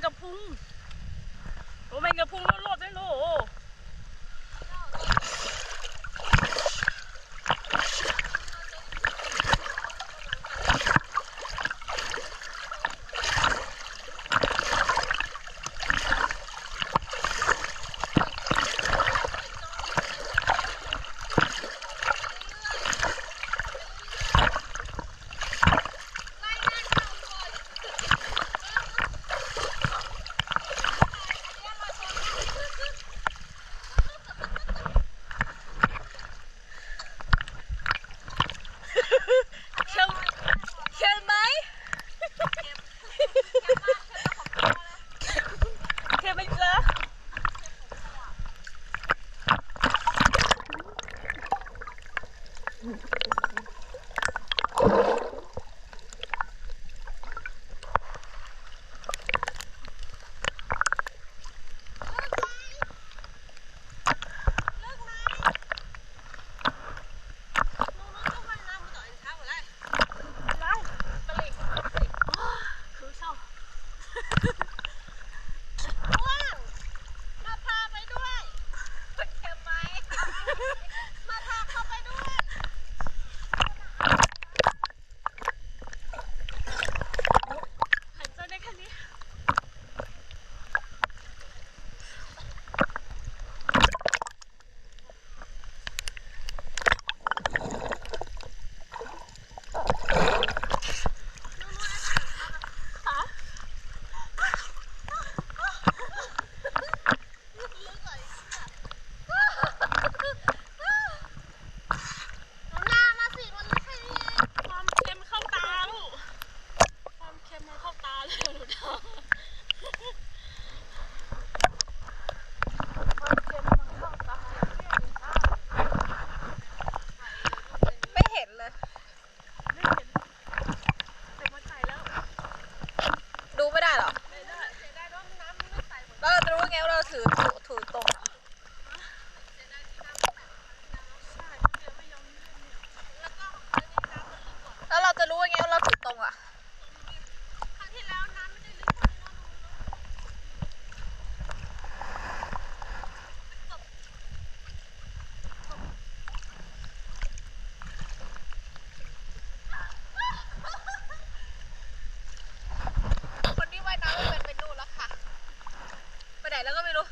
มงกะพรุง แล้วก็ไม่รู้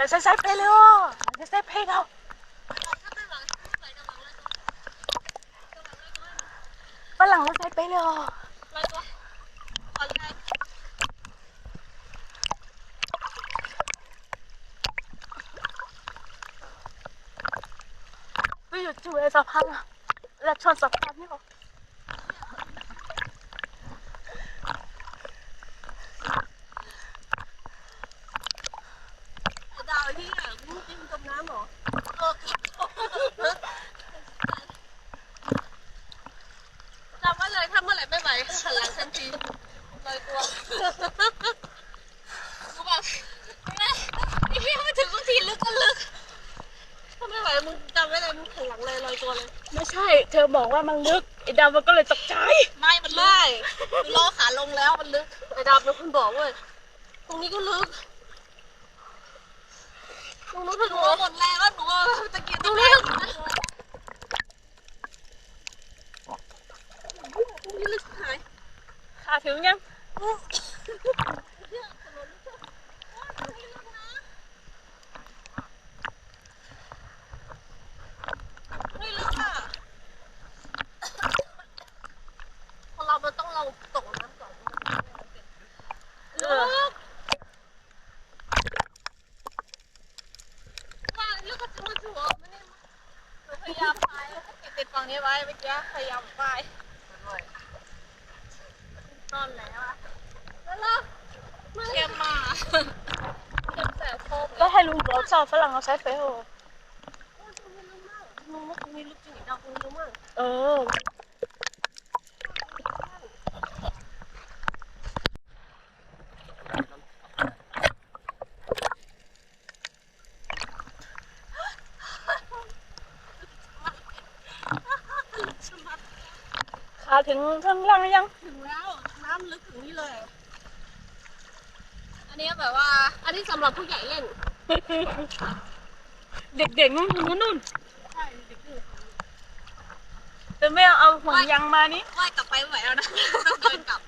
来晒晒背了哦，来晒背了。 ถ้าไม่ไหวไม่ไหวกำลังเลยตัว ฝรั่งเราใช้ไปเลยอ่ะ เลยตัวอ่อนแรง ไปอยู่จุเอสะพานอ่ะแล้วชนสะพานนี่หรอ อะมึงจริงจมน้ำเหรอจำไว้เลยถ้าเมื่อไหร่ไม่ไหวหันหลังทันทีเลยตัวกูแบบไอ้เหี้ยไม่ถึงบางทีลึกก็ลึกถ้าไม่ไหวมึงจำไว้เลยมึงหันหลังเลยลอยตัวเลย ไม่ใช่ เธอบอกว่ามันลึกไอ้ดาวมันก็เลยตกใจ ไม่มันลึกรอขาลงแล้วมันลึกไอ้ดาวเป็นคนบอกเว้ยตรงนี้ก็ลึกต รงนู้นถึงหัวหมดแรงแล้วหนูตะเกียบตรงนี้ตรงนี้ลึกหายขาถึงยัง ไม่ลึกอะคนเรามันต้องลงตกน้ำก่อน เอ ลึ อก ว่าลึกก็จะมาถึงหัวมันนี่หนู พยายามไปติดติดฝั่งนี้ไว้เมื่อกี้พยายามไปนอนแล้วอะแล้วล่ะเค็มมาเค็มแสบคมก็ให้ลุงบอกสอบฝรั่งเราใช้ไปโอมึงว่าตรงนี้ลึกจริงดาวตรงนี้มากเออ สมัด ขา ถึงข้างล่างหรือยัง ถึงแล้วน้ำลึกถึงนี่เลย อันนี้แบบว่า อันนี้สำหรับผู้ใหญ่เล่น เด็กๆนู่นนู่นนู่นใช่เด็กๆแต่ไม่เอาห่วงยางมานี่ว่ายกลับไปไม่ไหวแล้วนะ ต้องเดินกลับ